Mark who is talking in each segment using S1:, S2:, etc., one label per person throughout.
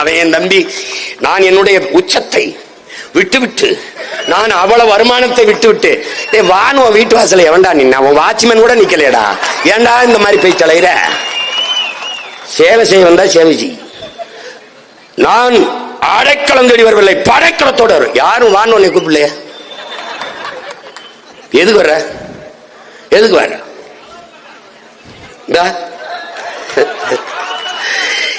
S1: அவன் என் தம்பி. நான் என்னுடைய உச்சத்தை விட்டுவிட்டு நான் அவ்வளவு வருமானத்தை விட்டுவிட்டு விட்டு டேய் வான் உன் வீட்டு வாசல எவன்டா நின்ன? உன் வாட்ச்மேன் கூட நிக்கலையடா. ஏன்டா இந்த மாதிரி போய் தலையிற சேவை செய்ய வந்தா சேவை செய். நான் அடைக்கலம் தேடி வரவில்லை படைக்கலத்தோட வரும். யாரும் வான்னு உன்னை கூப்பிடலையே? எதுக்கு வர்ற? எதுக்கு வர்ற?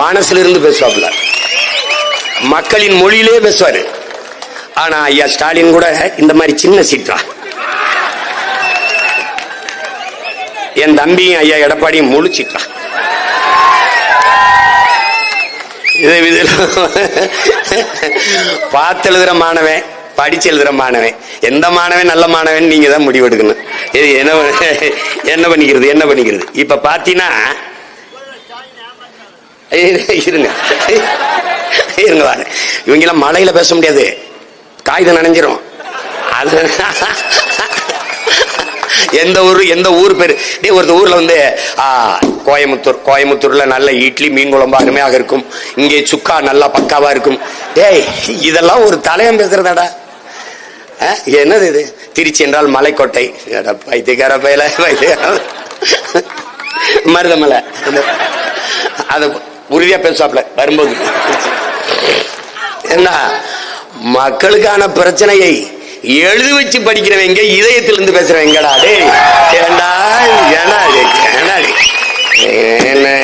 S1: மனசுல இருந்து பேசுவாப்ல மக்களின் மொழியிலே பேசுவாரு. ஆனா ஐயா ஸ்டாலின் கூட இந்த மாதிரி சின்ன சீட்டா. என் தம்பியும் ஐயா எடப்பாடியும் முழு சீட்டா. இது பார்த்து எழுதுற மாணவன் படிச்சு எழுதுற மாணவன். எந்த மாணவன் நல்ல மாணவன் நீங்க தான் முடிவெடுக்கணும். இது என்ன என்ன பண்ணிக்கிறது என்ன பண்ணிக்கிறது? இப்ப பாத்தீங்கன்னா இருங்க. இருங்க வாரு இவங்கெல்லாம் மழையில பேச முடியாது. காகிதம் நனைஞ்சிரும். அது எந்த ஊர் எந்த ஊர் பேரு? டேய் ஒருத்த ஊர்ல வந்து ஆ, கோயமுத்தூர் கோயமுத்தூர்ல நல்ல இட்லி மீன் குழம்பு அருமையாக இருக்கும். இங்கே சுக்கா நல்லா பக்காவா இருக்கும். டேய் இதெல்லாம் ஒரு தலையம் பேசுறதாடா. என்னது இது? திருச்சி என்றால் மலைக்கோட்டை. பைத்தியக்கார பையல பைத்தியக்கார. மருதமலை. அது உறுதியா பேசுவாப்ல வரும்போது. என்ன மக்களுக்கான பிரச்சனையை எழுதி வச்சு படிக்கிறவங்க இதயத்திலிருந்து பேசுறவங்கடா டேய். ஏண்டா என்ன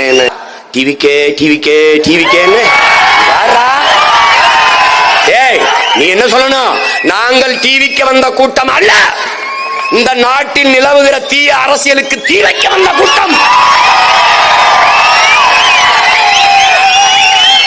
S1: என்ன? டிவிக்கே டிவிக்கே டிவிக்கேன்னு. ஏய் நீ என்ன சொல்லணும்? நாங்கள் டிவிக்கு வந்த கூட்டம் அல்ல. இந்த நாட்டில் நிலவுகிற தீய அரசியலுக்கு தீ வைக்க வந்த கூட்டம்.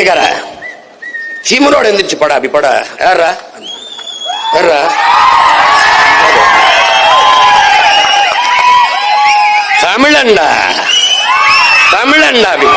S1: வைத்தியக்கார சீமனோட எந்திரிச்சு படா அப்படி படா. யாரா யாரா தமிழன்டா. தமிழன்டா அப்படி.